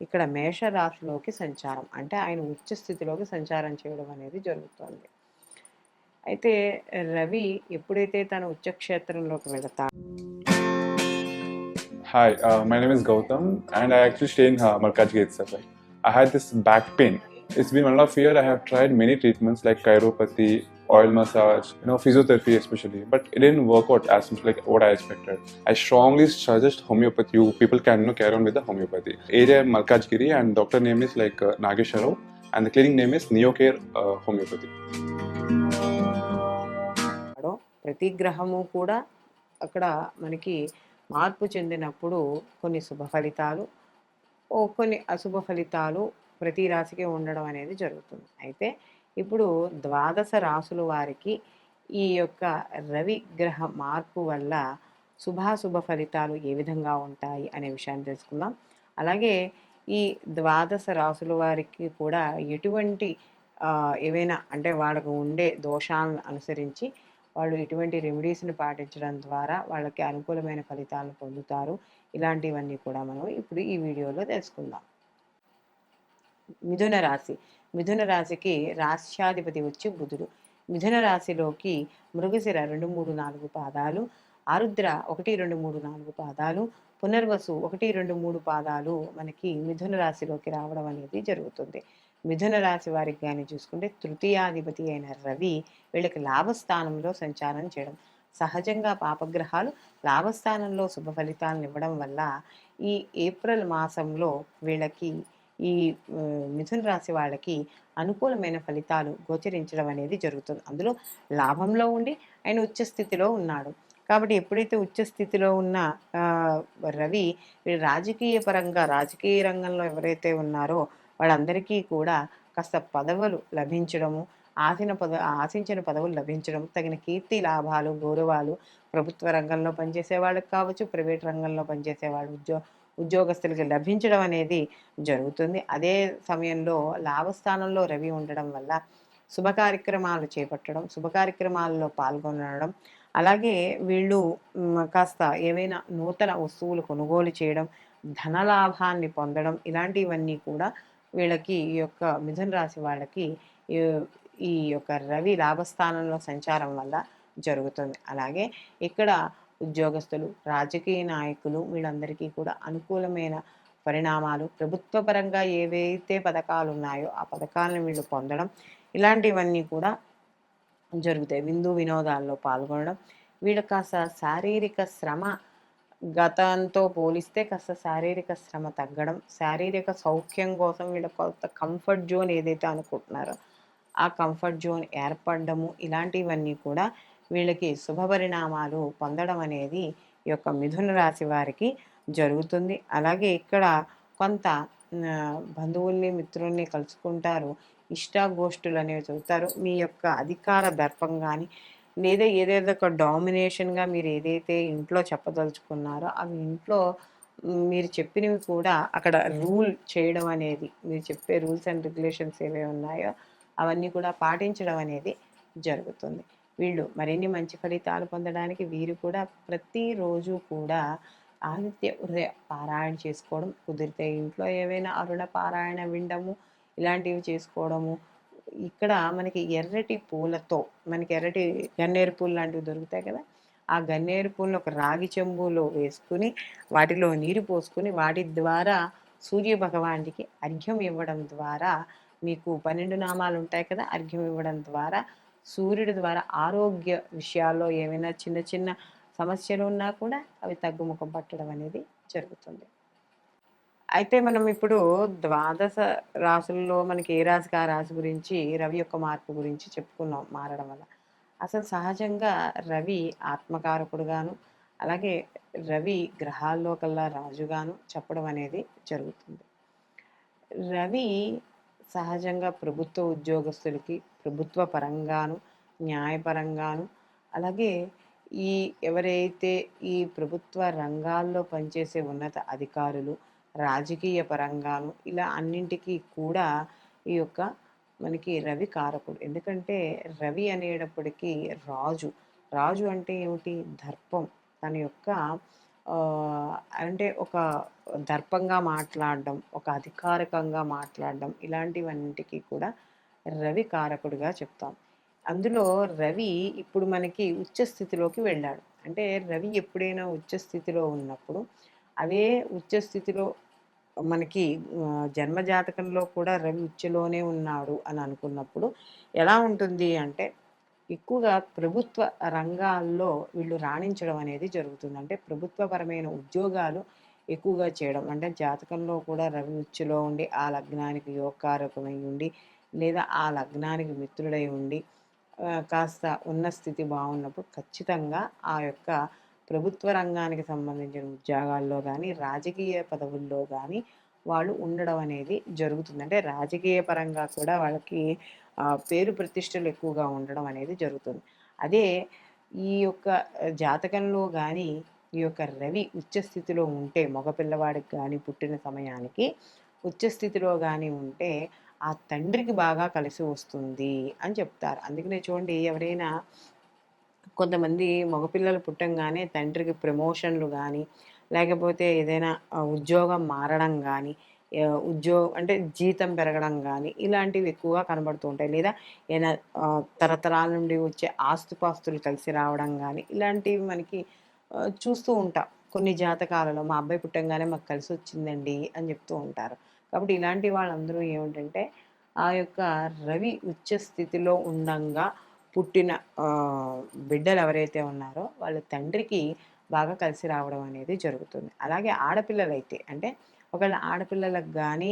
ఇక్కడ మేషరాశిలోకి సంచారం అంటే ఆయన ఉచ్చ స్థితిలోకి సంచారం చేయడం అనేది జరుగుతుంది. అయితే రవి ఎప్పుడైతే తన ఉచ్చక్షేత్రంలోకి వెళతా hi my name is Gautam and I actually stay in Markaz gate sir I had this back pain it's been one of year I have tried many treatments like chiropathy many treatments like chiropathy, oil massage, you know, physiotherapy especially, but it didn't work out as much like what I expected. I strongly suggest homeopathy. You people can you know, carry on with the homeopathy. Area Malkajgiri, and doctor name is like uh, Nagesharov, and the clinic name is Neocare uh, Homeopathy. ప్రతి గ్రహము కూడా అక్కడ మనకి మార్పు చెందినప్పుడు కొన్ని శుభ ఫలితాలు ఓ కొన్ని అశుభ ఫలితాలు ప్రతి రాశికి ఉండడం అనేది జరుగుతుంది అయితే ఇప్పుడు ద్వాదశ రాసుల వారికి ఈ యొక్క రవి గ్రహ మార్పు వల్ల శుభాశుభ ఫలితాలు ఏ విధంగా ఉంటాయి అనే విషయాన్ని తెలుసుకుందాం. అలాగే ఈ ద్వాదశ రాసుల వారికి కూడా ఎటువంటి ఏవైనా అంటే వాళ్ళకు ఉండే దోషాలను అనుసరించి వాళ్ళు ఎటువంటి రెమెడీస్ని పాటించడం ద్వారా వాళ్ళకి అనుకూలమైన ఫలితాలను పొందుతారు. ఇలాంటివన్నీ కూడా మనం ఇప్పుడు ఈ వీడియోలో తెలుసుకుందాం. మిథున రాశి. మిథున రాశికి రాశ్యాధిపతి వచ్చి బుధుడు. మిథున రాశిలోకి మృగశిర రెండు మూడు నాలుగు పాదాలు ఆరుద్ర ఒకటి రెండు మూడు నాలుగు పాదాలు పునర్వసు ఒకటి రెండు మూడు పాదాలు మనకి మిథున రాశిలోకి రావడం అనేది జరుగుతుంది. మిథున రాశి వారికి కానీ చూసుకుంటే తృతీయాధిపతి అయిన రవి వీళ్ళకి లాభస్థానంలో సంచారం చేయడం. సహజంగా పాపగ్రహాలు లాభస్థానంలో శుభ ఫలితాలను ఇవ్వడం వల్ల ఈ ఏప్రిల్ మాసంలో వీళ్ళకి ఈ మిథున రాశి వాళ్ళకి అనుకూలమైన ఫలితాలు గోచరించడం అనేది జరుగుతుంది. అందులో లాభంలో ఉండి ఆయన ఉచ్చ స్థితిలో ఉన్నాడు. కాబట్టి ఎప్పుడైతే ఉచ్చ స్థితిలో ఉన్న రవి రాజకీయ పరంగా రాజకీయ రంగంలో ఎవరైతే ఉన్నారో వాళ్ళందరికీ కూడా కాస్త పదవులు లభించడము ఆశిన పద ఆశించిన పదవులు లభించడం తగిన కీర్తి లాభాలు గౌరవాలు ప్రభుత్వ రంగంలో పనిచేసే వాళ్ళకి కావచ్చు ప్రైవేట్ రంగంలో పనిచేసే వాళ్ళు ఉద్యోగ ఉద్యోగస్తులకి లభించడం అనేది జరుగుతుంది. అదే సమయంలో లాభస్థానంలో రవి ఉండడం వల్ల శుభ కార్యక్రమాలు చేపట్టడం శుభ కార్యక్రమాల్లో పాల్గొనడం అలాగే వీళ్ళు కాస్త ఏవైనా నూతన వస్తువులు కొనుగోలు చేయడం ధనలాభాన్ని పొందడం ఇలాంటివన్నీ కూడా వీళ్ళకి ఈ యొక్క మిథున రాశి వాళ్ళకి ఈ యొక్క రవి లాభస్థానంలో సంచారం వల్ల జరుగుతుంది. అలాగే ఇక్కడ ఉద్యోగస్తులు రాజకీయ నాయకులు వీళ్ళందరికీ కూడా అనుకూలమైన పరిణామాలు ప్రభుత్వ పరంగా ఏవైతే పథకాలు ఉన్నాయో ఆ పథకాలను వీళ్ళు పొందడం ఇలాంటివన్నీ కూడా జరుగుతాయి. విందు వినోదాల్లో పాల్గొనడం. వీళ్ళు కాస్త శారీరక శ్రమ గతంతో పోలిస్తే కాస్త శారీరక శ్రమ తగ్గడం శారీరక సౌఖ్యం కోసం వీళ్ళ కొత్త కంఫర్ట్ జోన్ ఏదైతే అనుకుంటున్నారో ఆ కంఫర్ట్ జోన్ ఏర్పడము ఇలాంటివన్నీ కూడా వీళ్ళకి శుభ పరిణామాలు పొందడం అనేది ఈ యొక్క మిథున రాశి వారికి జరుగుతుంది. అలాగే ఇక్కడ కొంత బంధువుల్ని మిత్రుల్ని కలుసుకుంటారు ఇష్టాగోష్ఠులు అనేవి చదువుతారు మీ యొక్క అధికార దర్పం కానీ లేదా ఏదైతే ఒక డామినేషన్గా మీరు ఏదైతే ఇంట్లో చెప్పదలుచుకున్నారో అవి ఇంట్లో మీరు చెప్పినవి కూడా అక్కడ రూల్ చేయడం అనేది మీరు చెప్పే రూల్స్ అండ్ రెగ్యులేషన్స్ ఏవే ఉన్నాయో అవన్నీ కూడా పాటించడం అనేది జరుగుతుంది. వీళ్ళు మరిన్ని మంచి ఫలితాలు పొందడానికి వీరు కూడా ప్రతిరోజు కూడా ఆదిత్య హృదయ పారాయణ చేసుకోవడం కుదిరితే ఇంట్లో ఏవైనా అరుణ పారాయణ వినడము ఇలాంటివి చేసుకోవడము. ఇక్కడ మనకి ఎర్రటి పూలతో మనకి ఎర్రటి గన్నేరు పూలు లాంటివి దొరుకుతాయి కదా ఆ గన్నేరు పూలను ఒక రాగి చెంబులో వేసుకుని వాటిలో నీరు పోసుకుని వాటి ద్వారా సూర్య భగవానికి అర్ఘ్యం ఇవ్వడం ద్వారా మీకు పన్నెండు నామాలు ఉంటాయి కదా అర్ఘ్యం ఇవ్వడం ద్వారా సూర్యుడి ద్వారా ఆరోగ్య విషయాల్లో ఏమైనా చిన్న చిన్న సమస్యలు ఉన్నా కూడా అవి తగ్గుముఖం పట్టడం అనేది జరుగుతుంది. అయితే మనం ఇప్పుడు ద్వాదశ రాసుల్లో మనకి ఏ రాశికి ఆ రాశి గురించి రవి యొక్క మార్పు గురించి చెప్పుకున్నాం మారడం వల్ల. అసలు సహజంగా రవి ఆత్మకారకుడుగాను అలాగే రవి గ్రహాల్లో కల్లా రాజుగాను చెప్పడం అనేది జరుగుతుంది. రవి సహజంగా ప్రభుత్వ ఉద్యోగస్తులకి ప్రభుత్వ పరంగాను న్యాయపరంగాను అలాగే ఈ ఎవరైతే ఈ ప్రభుత్వ రంగాల్లో పనిచేసే ఉన్నత అధికారులు రాజకీయ పరంగాను ఇలా అన్నింటికీ కూడా ఈ యొక్క మనకి రవి కారకుడు. ఎందుకంటే రవి అనేటప్పటికీ రాజు. రాజు అంటే ఏమిటి? దర్పం. తన యొక్క అంటే ఒక దర్పంగా మాట్లాడడం ఒక అధికారికంగా మాట్లాడడం ఇలాంటివన్నిటికీ కూడా రవి కారకుడిగా చెప్తాం. అందులో రవి ఇప్పుడు మనకి ఉచ్చ స్థితిలోకి వెళ్ళాడు. అంటే రవి ఎప్పుడైనా ఉచ్చ స్థితిలో ఉన్నప్పుడు అదే ఉచ్చ స్థితిలో మనకి జన్మజాతకంలో కూడా రవి ఉచ్చలోనే ఉన్నాడు అని అనుకున్నప్పుడు ఎలా ఉంటుంది అంటే ఎక్కువగా ప్రభుత్వ రంగాల్లో వీళ్ళు రాణించడం అనేది జరుగుతుంది. అంటే ప్రభుత్వపరమైన ఉద్యోగాలు ఎక్కువగా చేయడం. అంటే జాతకంలో కూడా రవి ఉచ్చులో ఉండి ఆ లగ్నానికి యోగకారకమై ఉండి లేదా ఆ లగ్నానికి మిత్రుడై ఉండి కాస్త ఉన్న స్థితి బాగున్నప్పుడు ఖచ్చితంగా ఆ యొక్క ప్రభుత్వ రంగానికి సంబంధించిన ఉద్యోగాల్లో కానీ రాజకీయ పదవుల్లో కానీ వాళ్ళు ఉండడం అనేది జరుగుతుంది. అంటే రాజకీయ పరంగా కూడా వాళ్ళకి పేరు ప్రతిష్టలు ఎక్కువగా ఉండడం అనేది జరుగుతుంది. అదే ఈ యొక్క జాతకంలో కానీ ఈ యొక్క రవి ఉచ్చస్థితిలో ఉంటే మగపిల్లవాడికి కానీ పుట్టిన సమయానికి ఉచ్చస్థితిలో కానీ ఉంటే ఆ తండ్రికి బాగా కలిసి వస్తుంది అని చెప్తారు. అందుకనే చూడండి ఎవరైనా కొంతమంది మగపిల్లలు పుట్టంగానే తండ్రికి ప్రమోషన్లు కానీ లేకపోతే ఏదైనా ఉద్యోగం మారడం కానీ ఉద్యోగం అంటే జీతం పెరగడం కానీ ఇలాంటివి ఎక్కువగా కనబడుతూ ఉంటాయి. లేదా ఏదైనా తరతరాల నుండి వచ్చే ఆస్తుపాస్తులు కలిసి రావడం కానీ ఇలాంటివి మనకి చూస్తూ ఉంటాం. కొన్ని జాతకాలలో మా అబ్బాయి పుట్టంగానే మాకు కలిసి వచ్చిందండి అని చెప్తూ ఉంటారు. కాబట్టి ఇలాంటి వాళ్ళందరూ ఏమిటంటే ఆ యొక్క రవి ఉచ్చ స్థితిలో ఉండంగా పుట్టిన బిడ్డలు ఎవరైతే ఉన్నారో వాళ్ళ తండ్రికి బాగా కలిసి రావడం అనేది జరుగుతుంది. అలాగే ఆడపిల్లలైతే అంటే ఒకవేళ ఆడపిల్లలకు కానీ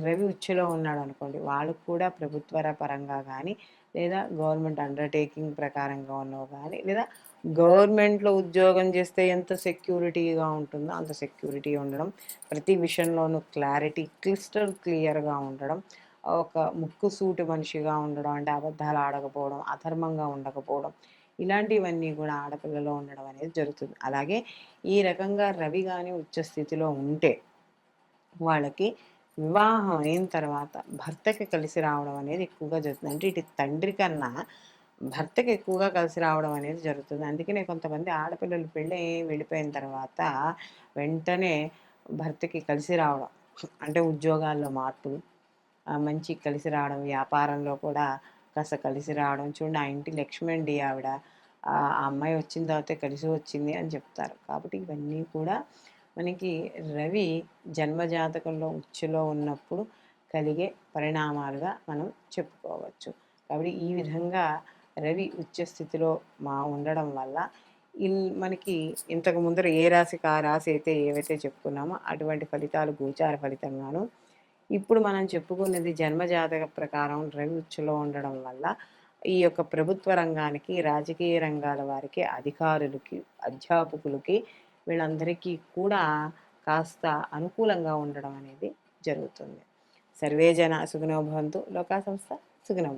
రవి ఉచ్చులో ఉన్నాడు అనుకోండి వాళ్ళకు కూడా ప్రభుత్వ పరంగా కానీ లేదా గవర్నమెంట్ అండర్టేకింగ్ ప్రకారంగా ఉన్నవి కానీ లేదా గవర్నమెంట్లో ఉద్యోగం చేస్తే ఎంత సెక్యూరిటీగా ఉంటుందో అంత సెక్యూరిటీ ఉండడం ప్రతి విషయంలోనూ క్లారిటీ క్లిస్టర్ క్లియర్గా ఉండడం ఒక ముక్కు సూటి మనిషిగా ఉండడం అంటే అబద్ధాలు ఆడకపోవడం అధర్మంగా ఉండకపోవడం ఇలాంటివన్నీ కూడా ఆడపిల్లలో ఉండడం అనేది జరుగుతుంది. అలాగే ఈ రకంగా రవి కానీ ఉచ్చ స్థితిలో ఉంటే వాళ్ళకి వివాహం అయిన తర్వాత భర్తకి కలిసి రావడం అనేది ఎక్కువగా జరుగుతుంది. అంటే ఇటు తండ్రి కన్నా భర్తకి ఎక్కువగా కలిసి రావడం అనేది జరుగుతుంది. అందుకనే కొంతమంది ఆడపిల్లలు పెళ్ళి వెళ్ళిపోయిన తర్వాత వెంటనే భర్తకి కలిసి రావడం అంటే ఉద్యోగాల్లో మార్పులు మంచి కలిసి రావడం వ్యాపారంలో కూడా కాస్త కలిసి రావడం. చూడండి ఆ ఇంటి లక్ష్మి అండి ఆవిడ. ఆ అమ్మాయి వచ్చిన తర్వాత కలిసి వచ్చింది అని చెప్తారు. కాబట్టి ఇవన్నీ కూడా మనకి రవి జన్మజాతకంలో ఉచ్చులో ఉన్నప్పుడు కలిగే పరిణామాలుగా మనం చెప్పుకోవచ్చు. కాబట్టి ఈ విధంగా రవి ఉచ్చ స్థితిలో మా ఉండడం వల్ల ఇల్ మనకి ఇంతకు ముందర ఏ రాశికి ఆ రాశి అయితే ఏవైతే చెప్పుకున్నామో అటువంటి ఫలితాలు గోచార ఫలితంగాను ఇప్పుడు మనం చెప్పుకున్నది జన్మజాతక ప్రకారం రవి ఉచ్చులో ఉండడం వల్ల ఈ యొక్క ప్రభుత్వ రంగానికి రాజకీయ రంగాల వారికి అధికారులకి అధ్యాపకులకి వీళ్ళందరికీ కూడా కాస్త అనుకూలంగా ఉండడం అనేది జరుగుతుంది. సర్వే జన సుఖినో లోకా సంస్థ సుఖినో